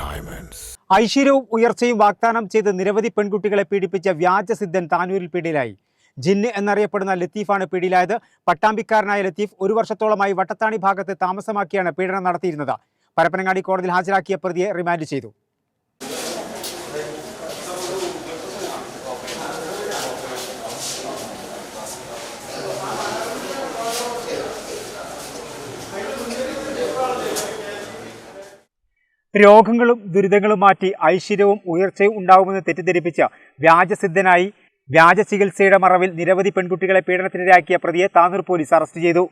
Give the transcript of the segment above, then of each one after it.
Diamonds ഐശ്വര്യവും ഉയർച്ചയും വാഗ്ദാനം ചെയ്ത് നിരവധി പെൺകുട്ടികളെ പീഡിപ്പിച്ച വ്യാജസിദ്ധൻ താനൂരിൽ പിടിയിലായി. ജിന്ന് എന്നറിയപ്പെടുന്ന ലത്തീഫാണ് പിടിയിലായത്. പട്ടാമ്പിക്കാരനായ ലത്തീഫ് ഒരു വർഷത്തോളമായി വട്ടത്താണി ഭാഗത്ത് താമസമാക്കിയാണ് പീഡനം നടത്തിയിരുന്നത്. പരപ്പനങ്ങാടി കോടതിയിൽ ഹാജരാക്കിയ പ്രതിയെ റിമാൻഡ് ചെയ്തു. രോഗങ്ങളും ദുരിതങ്ങളും മാറ്റി ഐശ്വര്യവും ഉയർച്ചയും ഉണ്ടാകുമെന്ന് തെറ്റിദ്ധരിപ്പിച്ച വ്യാജസിദ്ധനായി വ്യാജ ചികിത്സയുടെ മറവിൽ നിരവധി പെൺകുട്ടികളെ പീഡനത്തിനിരയാക്കിയ പ്രതിയെ താനൂർ പോലീസ് അറസ്റ്റ് ചെയ്തു.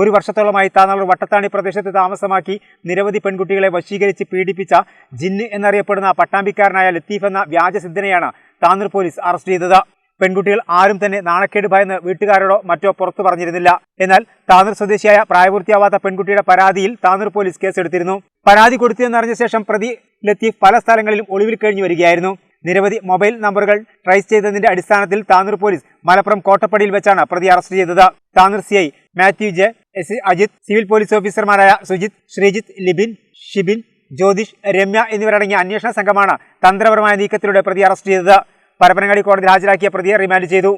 ഒരു വർഷത്തോളമായി താനാളൂർ വട്ടത്താണി പ്രദേശത്ത് താമസമാക്കി നിരവധി പെൺകുട്ടികളെ വശീകരിച്ച് പീഡിപ്പിച്ച ജിന്ന് എന്നറിയപ്പെടുന്ന പട്ടാമ്പിക്കാരനായ ലത്തീഫ് എന്ന വ്യാജസിദ്ധനെയാണ് താനൂർ പോലീസ് അറസ്റ്റ് ചെയ്തത്. പെൺകുട്ടികൾ ആരും തന്നെ നാണക്കേട് ഭയന്ന് വീട്ടുകാരോടോ മറ്റോ പുറത്തു പറഞ്ഞിരുന്നില്ല. എന്നാൽ താനൂർ സ്വദേശിയായ പ്രായപൂർത്തിയാവാത്ത പെൺകുട്ടിയുടെ പരാതിയിൽ താനൂർ പോലീസ് കേസെടുത്തിരുന്നു. പരാതി കൊടുത്തിയെന്നറിഞ്ഞ ശേഷം പ്രതി ലത്തീഫ് പല സ്ഥലങ്ങളിലും ഒളിവിൽ കഴിഞ്ഞു വരികയായിരുന്നു. നിരവധി മൊബൈൽ നമ്പറുകൾ ട്രേസ് ചെയ്തതിന്റെ അടിസ്ഥാനത്തിൽ താനൂർ പോലീസ് മലപ്പുറം കോട്ടപ്പടിയിൽ വെച്ചാണ് പ്രതി അറസ്റ്റ് ചെയ്തത്. Tanur C Mathew J S Ajith civil police ഓഫീസർമാരായ സുജിത് ശ്രീജിത് ലിബിൻ ഷിബിൻ ജ്യോതിഷ് രമ്യ എന്നിവരടങ്ങിയ അന്വേഷണ സംഘമാണ് തന്ത്രപരമായ നീക്കത്തിലൂടെ പ്രതി അറസ്റ്റ് ചെയ്തത്. പരപ്പനങ്ങാടി കോടതിയിൽ ഹാജരാക്കിയ പ്രതിയെ റിമാൻഡ് ചെയ്തു.